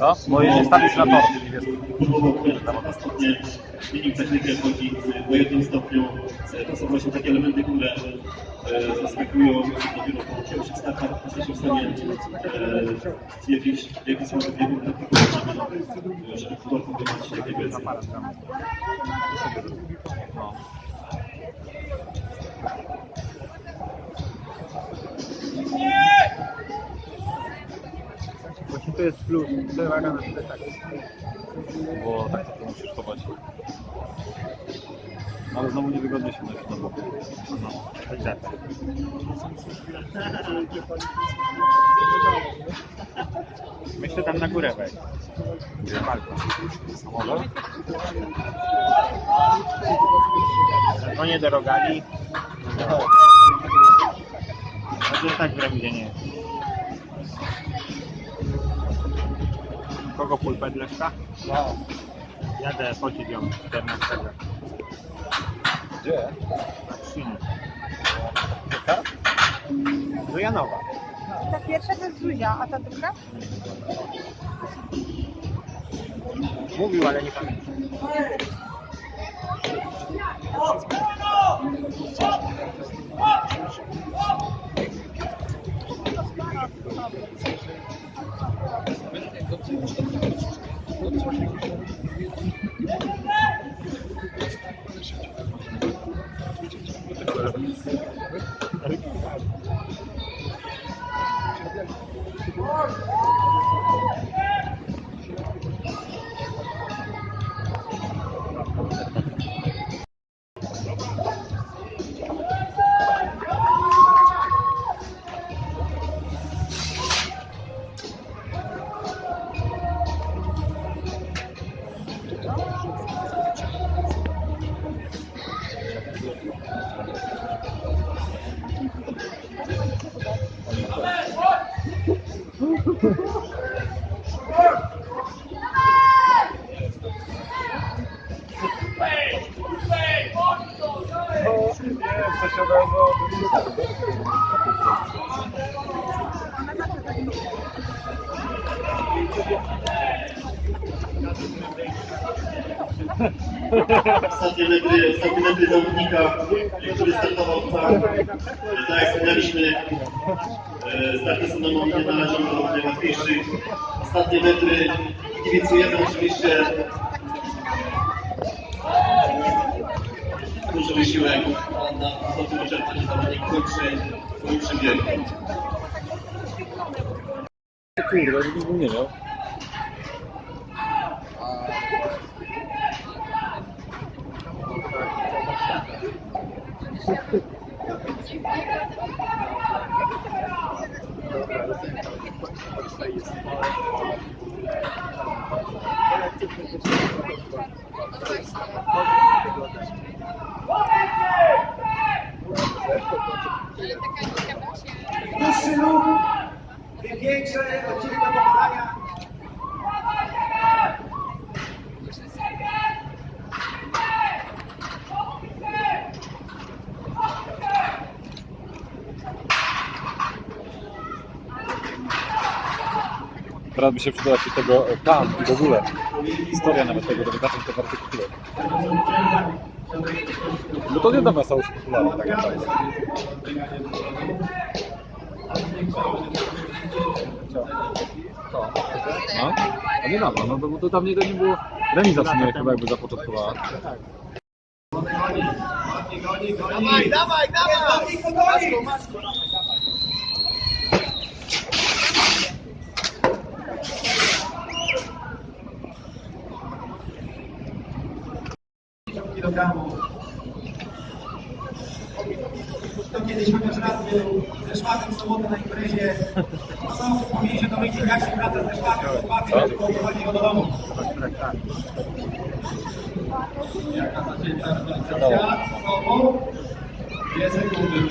Co? Bo jeśli stawisz na tor. próbował ostatnie zmienił technikę chodzi po jednym stopniu. E, To są właśnie takie elementy, które e, zaskakują dopiero po pierwszych startach jesteśmy w stanie e, w jakiś w jakiś sposób w żeby, żeby futbol pokonywać takie więcej. No. Właśnie to jest plus. Przewaga na plecach. Bo tak to musisz chować. Ale znowu niewygodnie się nosi na boku. No, tak. Myślę tam na górę wejść. Gdzie może? No nie do rogali. Może tak w remizie nie jest. Kogo pulpet Leszka? No. Jadę pocić ją 14. Gdzie? Na Krzynie. Tak? Do Janowa. Ta pierwsza to jest Zuzia, a ta druga? Mówił, ale nie pamiętam. Yeah. Ostatnie metry, ostatnie metry zawodnika, który startował tam. Tak jak wspomnieliśmy, e, starty są nie należą do najłatwiejszych. Ostatnie metry kibicujemy oczywiście duży wysiłek na wysokim wyczerpaniu zawodnik kończy swoim przybiegiem. Kurde, żebyś był nie miał. Większe odcinek do pokonania. Teraz by się przydała ci tego e, plan i w ogóle. Historia nawet tego, żeby zacząć te artykuły. Bo to nie dla nas się popularne tak naprawdę. Co? No? A nie dawno, no bo to dawniej to nie było. Remiza w sumie chyba jakby zapoczątkowała. Dawaj, dawaj, dawaj! Kilogramów. To kiedyś wyglądało raz był ze szwagrem w sobotę na imprezie. To powinien się dowiedzieć, jak się wraca ze z bawi, żeby poprowadzić go do domu. Jaka zacięta realizacja? Dwie sekundy.